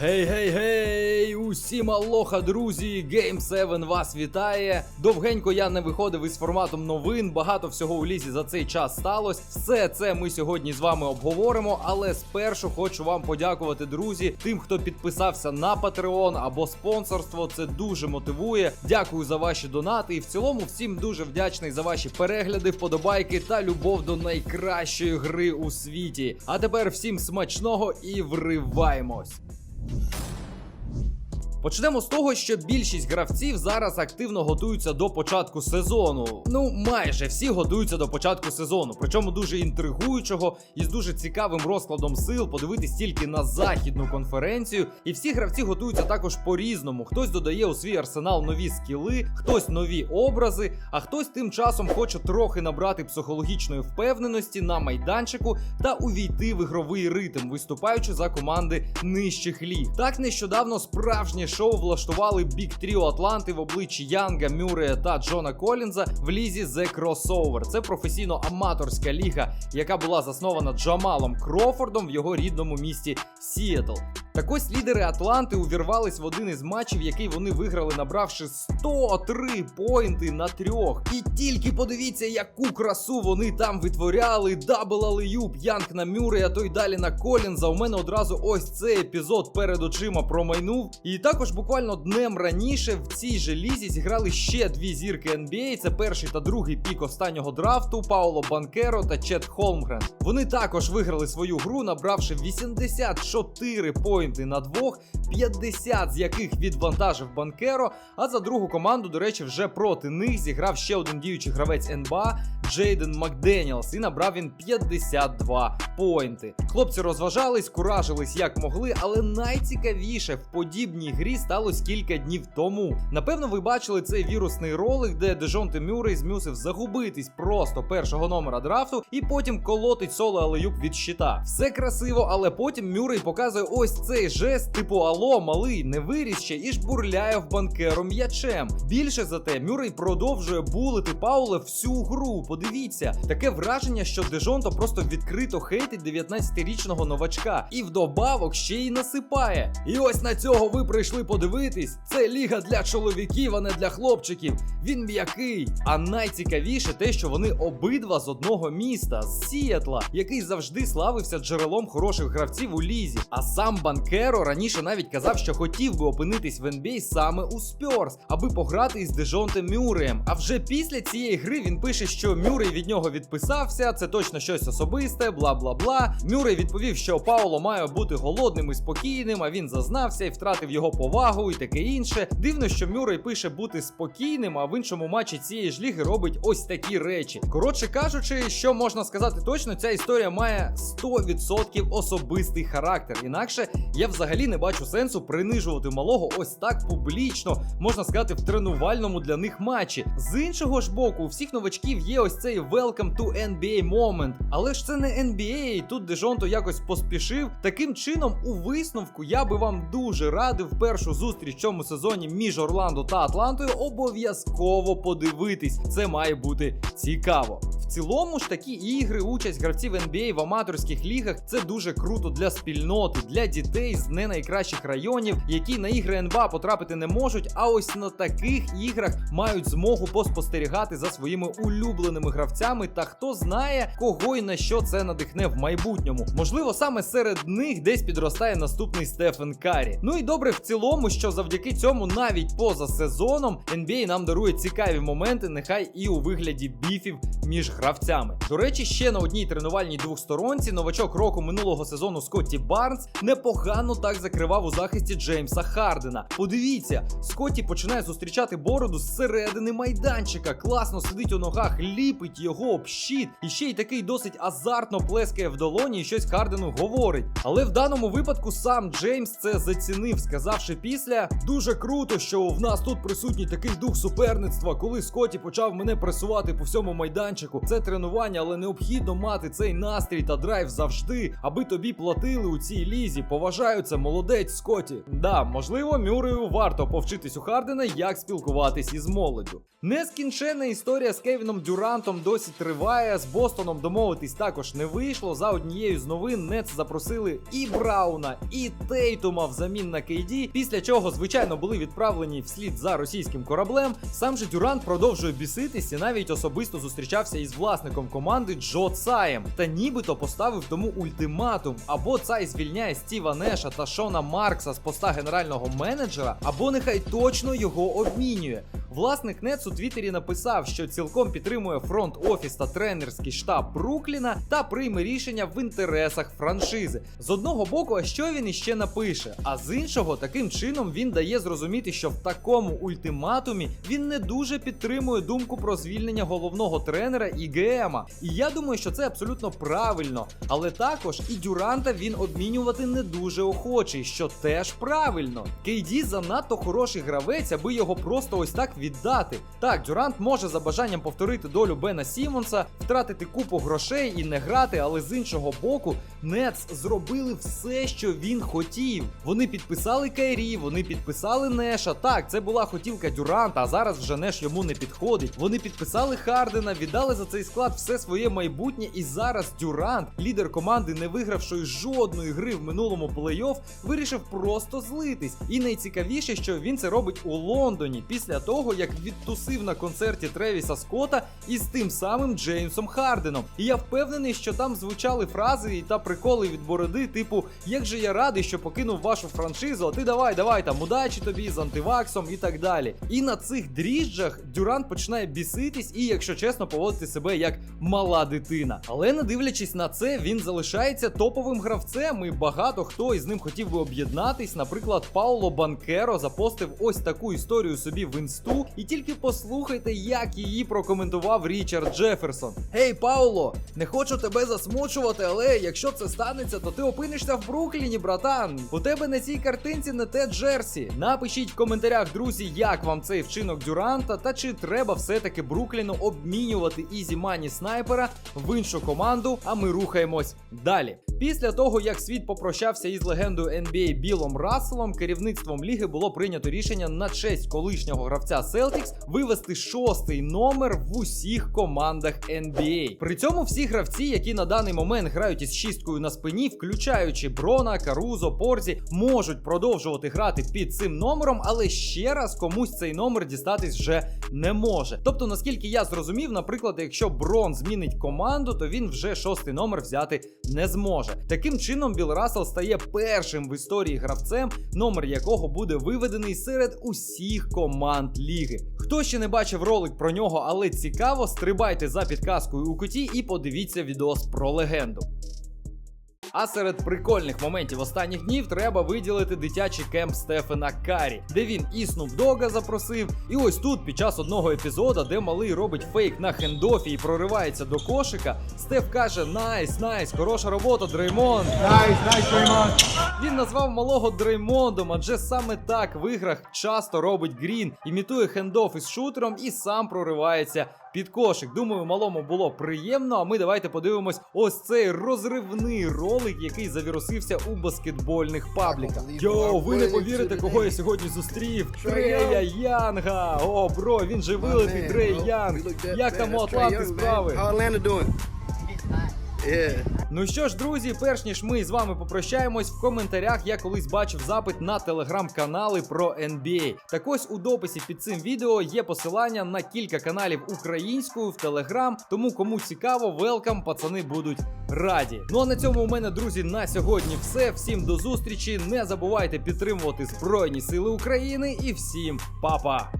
Гей, гей, гей! Усім алоха, друзі! Game 7 вас вітає. Довгенько я не виходив із форматом новин. Багато всього у лізі за цей час сталося. Все це ми сьогодні з вами обговоримо. Але спершу хочу вам подякувати, друзі, тим, хто підписався на Patreon або спонсорство. Це дуже мотивує. Дякую за ваші донати. І в цілому всім дуже вдячний за ваші перегляди, вподобайки та любов до найкращої гри у світі. А тепер всім смачного і вриваємось. you Почнемо з того, що більшість гравців зараз активно готуються до початку сезону. Ну, майже всі готуються до початку сезону, причому дуже інтригуючого і з дуже цікавим розкладом сил подивитись тільки на західну конференцію. І всі гравці готуються також по-різному. Хтось додає у свій арсенал нові скіли, хтось нові образи, а хтось тим часом хоче трохи набрати психологічної впевненості на майданчику та увійти в ігровий ритм, виступаючи за команди нижчих ліг. Так нещодавно справжнє шоу влаштували Бік Тріо Атланти в обличчі Янга, Мюрея та Джона Колінза в лізі The Crossover. Це професійно-аматорська ліга, яка була заснована Джамалом Крофордом в його рідному місті Сіетл. Так ось лідери Атланти увірвались в один із матчів, який вони виграли, набравши 103 поінти на трьох. І тільки подивіться, яку красу вони там витворяли. Дабл алеюб, Янг на Мюррея, а то й далі на Колінза. У мене одразу ось цей епізод перед очима промайнув. І також буквально днем раніше в цій же лізі зіграли ще дві зірки NBA. Це перший та другий пік останнього драфту Пауло Банкеро та Чет Холмгрен. Вони також виграли свою гру, набравши 84 поінти на двох, 50 з яких відвантажив Банкеро. А за другу команду, до речі, вже проти них зіграв ще один діючий гравець НБА Джейден Макденіелс, і набрав він 52 поінти. Хлопці розважались, куражились як могли, але найцікавіше в подібній грі сталося кілька днів тому. Напевно, ви бачили цей вірусний ролик, де Дежонте Мюррей змусив загубитись просто першого номера драфту і потім колотить соло алеюб від щита. Все красиво, але потім Мюррей показує ось цей жест, типу Ало, малий, не виріс ще і жбурляє в банкеру м'ячем. Більше за те, Мюррей продовжує булити Пауле всю гру. Подивіться, таке враження, що Дежонто просто відкрито хейтить 19-річного новачка і вдобавок ще й насипає. І ось на цього ви прийшли подивитись. Це ліга для чоловіків, а не для хлопчиків. Він м'який. А найцікавіше те, що вони обидва з одного міста, з Сіетла, який завжди славився джерелом хороших гравців у лізі. А сам Банкеро раніше навіть казав, що хотів би опинитись в NBA саме у Спьорс, аби пограти із Дежонте Мюреєм. А вже після цієї гри він пише, що Мюррей від нього відписався, це точно щось особисте, бла бла бла. Мюррей відповів, що Пауло має бути голодним і спокійним, а він зазнався і втратив його повагу і таке інше. Дивно, що Мюррей пише бути спокійним, а в іншому матчі цієї ж ліги робить ось такі речі. Коротше кажучи, що можна сказати точно, ця історія має 100% особистий характер. Інакше я взагалі не бачу сенсу принижувати малого ось так публічно, можна сказати, в тренувальному для них матчі. З іншого ж боку, у всіх новачків є ось цей welcome to NBA moment. Але ж це не NBA, і тут Дежонто якось поспішив. Таким чином, у висновку я би вам дуже радив першу зустріч в цьому сезоні між Орландо та Атлантою обов'язково подивитись. Це має бути цікаво. В цілому ж такі ігри, участь гравців NBA в аматорських лігах це дуже круто для спільноти, для дітей з не найкращих районів, які на ігри НБА потрапити не можуть. А ось на таких іграх мають змогу поспостерігати за своїми улюбленими гравцями. Та хто знає, кого і на що це надихне в майбутньому. Можливо, саме серед них десь підростає наступний Стефен Карі. Ну і добре в цілому, що завдяки цьому, навіть поза сезоном, NBA нам дарує цікаві моменти, нехай і у вигляді біфів між гравцями. До речі, ще на одній тренувальній двохсторонці новачок року минулого сезону Скотті Барнс непогано так закривав у захисті Джеймса Хардена. Подивіться, Скотті починає зустрічати бороду зсередини майданчика. Класно сидить у ногах, ліпить його об щит. І ще й такий досить азартно плескає в долоні і щось Хардену говорить. Але в даному випадку сам Джеймс це зацінив, сказавши після дуже круто, що в нас тут присутній такий дух суперництва, коли Скотті почав мене пресувати по всьому майданчику. Це тренування, але необхідно мати цей настрій та драйв завжди, аби тобі платили у цій лізі. Поважаю Вважаю, це молодець Скотті. Да, можливо, Мюрею варто повчитись у Хардена, як спілкуватись із молоддю. Нескінченна історія з Кевіном Дюрантом досі триває. З Бостоном домовитись також не вийшло. За однією з новин Нец запросили і Брауна, і Тейтума взамін на KD, після чого, звичайно, були відправлені вслід за російським кораблем. Сам же Дюрант продовжує біситись і навіть особисто зустрічався із власником команди Джо Цаєм та нібито поставив тому ультиматум: або Цай звільняє Стіва Неша та Шона Маркса з поста генерального менеджера, або нехай точно його обмінює. Власник Нец у Твіттері написав, що цілком підтримує фронт офіс та тренерський штаб Брукліна та прийме рішення в інтересах франшизи. З одного боку, що він іще напише? А з іншого, таким чином він дає зрозуміти, що в такому ультиматумі він не дуже підтримує думку про звільнення головного тренера і ГМа. І я думаю, що це абсолютно правильно. Але також і Дюранта він обмінювати не дуже охочий, що теж правильно. Кейді занадто хороший гравець, аби його просто ось так віддати. Так, Дюрант може за бажанням повторити долю Бена Сімонса, втратити купу грошей і не грати, але з іншого боку, Нетс зробили все, що він хотів. Вони підписали Кайрі, вони підписали Неша. Так, це була хотілка Дюранта, а зараз вже Неш йому не підходить. Вони підписали Хардена, віддали за цей склад все своє майбутнє. І зараз Дюрант, лідер команди, не вигравшої жодної гри в минулому плей-офф, вирішив просто злитись. І найцікавіше, що він це робить у Лондоні після того, як відтусив на концерті Тревіса Скотта із тим самим Джеймсом Харденом. І я впевнений, що там звучали фрази та приколи від бороди, типу Як же я радий, що покинув вашу франшизу, а ти давай, давай там удачі тобі з антиваксом і так далі. І на цих дріжджах Дюрант починає біситись і, якщо чесно, поводити себе як мала дитина. Але не дивлячись на це, він залишається топовим гравцем, і багато хто із ним хотів би об'єднатись. Наприклад, Пауло Банкеро запостив ось таку історію собі в інсту, і тільки послухайте, як її прокоментував Річард Джеферсон. Гей, Пауло, не хочу тебе засмучувати, але якщо це станеться, то ти опинишся в Брукліні, братан. У тебе на цій картинці не те Джерсі. Напишіть в коментарях, друзі, як вам цей вчинок Дюранта, та чи треба все-таки Брукліну обмінювати Ізі Мані снайпера в іншу команду, а ми рухаємось далі. Після того, як світ попрощався із легендою NBA Білом Расселом, керівництвом ліги було прийнято рішення на честь колишнього гравця Celtics вивести шостий номер в усіх командах NBA. При цьому всі гравці, які на даний момент грають із шісткою на спині, включаючи Брона, Карузо, Порзі, можуть продовжувати грати під цим номером, але ще раз комусь цей номер дістатись вже не може. Тобто, наскільки я зрозумів, наприклад, якщо Брон змінить команду, то він вже шостий номер взяти не зможе. Таким чином, Біл Рассел стає першим в історії гравцем, номер якого буде виведений серед усіх команд ліги. Хто ще не бачив ролик про нього, але цікаво, стрибайте за підказкою у куті і подивіться відос про легенду. А серед прикольних моментів останніх днів треба виділити дитячий кемп Стефена Карі, де він і Снуп Дога запросив. І ось тут, під час одного епізода, де малий робить фейк на хендофі і проривається до кошика, Стеф каже: Найс, найс, хороша робота, Дреймонд. Nice, nice, Draymond. Він назвав малого Дреймондом, адже саме так в іграх часто робить Грін, імітує хендоф із шутером і сам проривається під кошик. Думаю, малому було приємно. А ми давайте подивимось ось цей розривний ролик, який завірусився у баскетбольних пабліках. Йоу, ви не повірите, кого я сьогодні зустрів? Трея Янга! О, бро, він же вилитий Трей Янг. Як там у Атланти справи? Yeah. Ну що ж, друзі, перш ніж ми з вами попрощаємось, в коментарях я колись бачив запит на телеграм-канали про NBA. Так ось у дописі під цим відео є посилання на кілька каналів українською в Телеграм. Тому кому цікаво, велкам, пацани будуть раді. Ну а на цьому у мене, друзі, на сьогодні все. Всім до зустрічі. Не забувайте підтримувати Збройні Сили України і всім па-па!